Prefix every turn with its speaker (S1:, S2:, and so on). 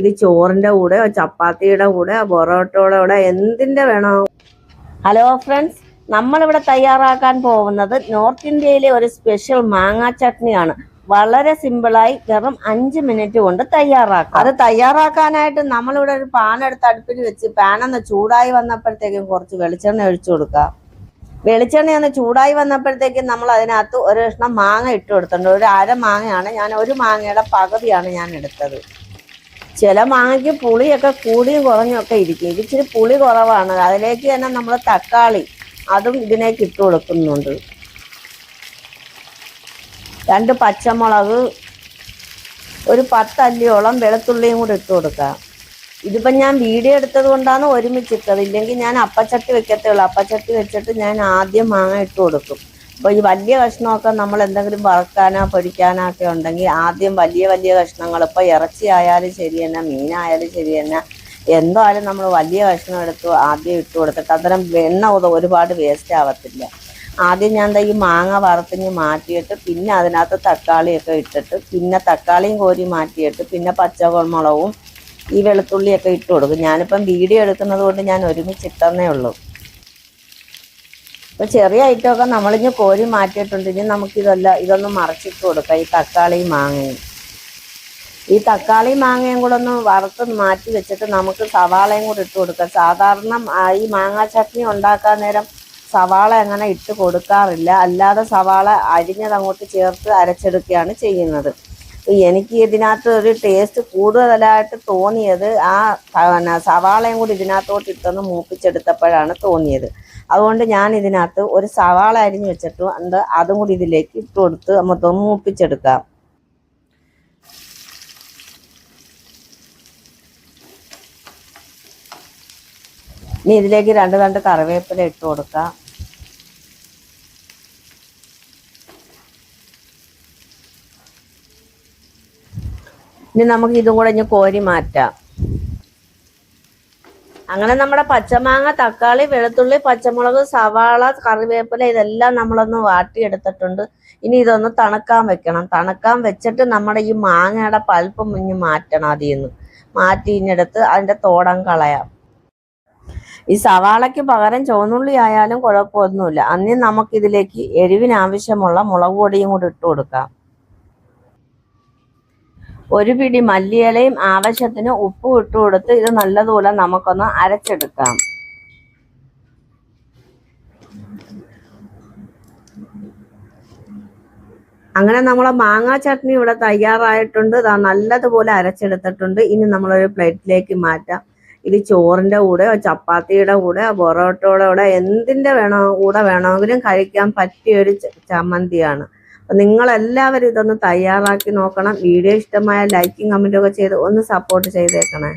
S1: ഇത് ചോറിന്റെ കൂടെ ചപ്പാത്തിയുടെ കൂടെ പൊറോട്ടയുടെ കൂടെ എന്തിന്റെ വേണോ. ഹലോ ഫ്രണ്ട്സ് നമ്മളിവിടെ തയ്യാറാക്കാൻ പോകുന്നത് നോർത്ത് ഇന്ത്യയിലെ ഒരു സ്പെഷ്യൽ മാങ്ങാ ചട്നിയാണ്. വളരെ സിമ്പിളായി വെറും അഞ്ച് മിനിറ്റ് കൊണ്ട് തയ്യാറാക്കാം. അത് തയ്യാറാക്കാനായിട്ട് നമ്മളിവിടെ ഒരു പാൻ എടുത്ത് അടുപ്പിൽ വെച്ച് പാനൊന്ന് ചൂടായി വന്നപ്പോഴത്തേക്കും കുറച്ച് വെളിച്ചെണ്ണ ഒഴിച്ചു കൊടുക്കാം വെളിച്ചെണ്ണ ഒന്ന് ചൂടായി വന്നപ്പോഴത്തേക്കും നമ്മൾ അതിനകത്ത് ഒരു കഷ്ണം മാങ്ങ ഇട്ട് കൊടുത്തിട്ടുണ്ട്. ഒരു അര മാങ്ങയാണ്. ഞാൻ ഒരു മാങ്ങയുടെ പകുതിയാണ് ഞാൻ എടുത്തത്. ചില മാങ്ങയ്ക്ക് പുളിയൊക്കെ കൂടിയും കുറഞ്ഞൊക്കെ ഇരിക്കും. ഇത് ഇച്ചിരി പുളി കുറവാണ്. അതിലേക്ക് തന്നെ നമ്മൾ തക്കാളി അതും ഇതിനേക്ക് ഇട്ട് കൊടുക്കുന്നുണ്ട്. രണ്ട് പച്ചമുളക് ഒരു പത്തല്ലിയോളം വെളുത്തുള്ളിയും കൂടി ഇട്ട് കൊടുക്കാം. ഇതിപ്പം ഞാൻ വീഡിയോ എടുത്തത് കൊണ്ടാണ് ഒരുമിച്ചിട്ടത്. ഇല്ലെങ്കിൽ ഞാൻ അപ്പച്ചട്ടി വെക്കത്തേ ഉള്ളൂ. അപ്പച്ചട്ടി വെച്ചിട്ട് ഞാൻ ആദ്യം മാങ്ങ ഇട്ട് കൊടുക്കും. അപ്പോൾ ഈ വലിയ കഷ്ണമൊക്കെ നമ്മൾ എന്തെങ്കിലും വറുക്കാനോ പൊരിക്കാനോ ഒക്കെ ഉണ്ടെങ്കിൽ ആദ്യം വലിയ വലിയ കഷ്ണങ്ങൾ. ഇപ്പോൾ ഇറച്ചി ആയാലും ശരി തന്നെ മീനായാലും ശരി തന്നെ. എന്തായാലും നമ്മൾ വലിയ കഷ്ണം എടുത്ത് ആദ്യം ഇട്ട് കൊടുത്തിട്ട് അന്നേരം എണ്ണ ഒരുപാട് വേസ്റ്റ് ആവത്തില്ല. ആദ്യം ഞാൻ ഈ മാങ്ങ വറുത്തിഞ്ഞ് മാറ്റിയിട്ട് പിന്നെ അതിനകത്ത് തക്കാളിയൊക്കെ ഇട്ടിട്ട് പിന്നെ തക്കാളിയും കോരി മാറ്റിയിട്ട് പിന്നെ പച്ചമുളകും ഈ വെളുത്തുള്ളിയൊക്കെ ഇട്ട് കൊടുക്കും. ഞാനിപ്പം വീഡിയോ എടുക്കുന്നത് കൊണ്ട് ഞാൻ ഒരുമിച്ചിട്ടെന്നേ ഉള്ളൂ. ഇപ്പൊ ചെറിയ ഐറ്റമൊക്കെ നമ്മളിഞ്ഞ് കോരി മാറ്റിയിട്ടുണ്ട്. ഇനി നമുക്കിതല്ല ഇതൊന്ന് മറച്ചിട്ട് കൊടുക്കാം. ഈ തക്കാളിയും മാങ്ങയും. ഈ തക്കാളി മാങ്ങയും കൂടെ ഒന്ന് വറുത്ത് മാറ്റി വെച്ചിട്ട് നമുക്ക് സവാളയും കൂടെ ഇട്ട് കൊടുക്കാം. സാധാരണ ഈ മാങ്ങാ ചട്നി ഉണ്ടാക്കാൻ നേരം സവാള അങ്ങനെ ഇട്ട് കൊടുക്കാറില്ല. അല്ലാതെ സവാള അരിഞ്ഞത് അങ്ങോട്ട് ചേർത്ത് അരച്ചെടുക്കുകയാണ് ചെയ്യുന്നത്. എനിക്ക് ഇതിനകത്ത് ഒരു ടേസ്റ്റ് കൂടുതലായിട്ട് തോന്നിയത് ആ സവാളയും കൂടി ഇതിനകത്തോട്ട് ഇട്ടൊന്ന് മൂപ്പിച്ചെടുത്തപ്പോഴാണ് തോന്നിയത്. അതുകൊണ്ട് ഞാൻ ഇതിനകത്ത് ഒരു സവാള അരിഞ്ഞ് വെച്ചിട്ട് ഉണ്ട് അതും കൂടി ഇതിലേക്ക് ഇട്ട് കൊടുത്ത് മൊത്തം മൂപ്പിച്ചെടുക്കാം. ഇനി ഇതിലേക്ക് രണ്ട് രണ്ട് കറിവേപ്പില ഇട്ട് കൊടുക്കാം. ഇനി നമുക്ക് ഇതും കൂടെ ഇനി കോരി മാറ്റാം. അങ്ങനെ നമ്മുടെ പച്ചമാങ്ങ തക്കാളി വെളുത്തുള്ളി പച്ചമുളക് സവാള കറിവേപ്പില ഇതെല്ലാം നമ്മളൊന്ന് വാട്ടിയെടുത്തിട്ടുണ്ട്. ഇനി ഇതൊന്ന് തണുക്കാൻ വെക്കണം. തണുക്കാൻ വെച്ചിട്ട് നമ്മുടെ ഈ മാങ്ങയുടെ പൽപ്പം മുഞ്ഞ് മാറ്റണം അതിൽ നിന്ന്. മാറ്റി അതിന്റെ തോടം കളയാം. ഈ സവാളയ്ക്ക് പകരം ചുവന്നുള്ളി ആയാലും കുഴപ്പമൊന്നുമില്ല. അന്നേ നമുക്കിതിലേക്ക് എരിവിനാവശ്യമുള്ള മുളക് പൊടിയും കൂടി ഇട്ട് കൊടുക്കാം. ഒരു പിടി മല്ലിയിലയും ആവശ്യത്തിന് ഉപ്പും ഇട്ട് കൊടുത്ത് ഇത് നല്ലതുപോലെ നമുക്കൊന്ന് അരച്ചെടുക്കാം. അങ്ങനെ നമ്മളെ മാങ്ങാ ചട്നി ഇവിടെ തയ്യാറായിട്ടുണ്ട്. നല്ലതുപോലെ അരച്ചെടുത്തിട്ടുണ്ട്. ഇനി നമ്മളൊരു പ്ലേറ്റിലേക്ക് മാറ്റാം. ഇത് ചോറിന്റെ കൂടെയോ ചപ്പാത്തിയുടെ കൂടെ പൊറോട്ടയുടെ കൂടെ എന്തിന്റെ വേണോ കൂടെ വേണമെങ്കിലും കഴിക്കാൻ പറ്റിയൊരു ചമ്മന്തിയാണ്. എല്ലാവരും ഇതൊന്ന് തയ്യാറാക്കി നോക്കണം. വീഡിയോ ഇഷ്ടമായ ലൈക്കും കമന്റും ഒക്കെ ചെയ്ത് ഒന്ന് സപ്പോർട്ട് ചെയ്തേക്കണേ.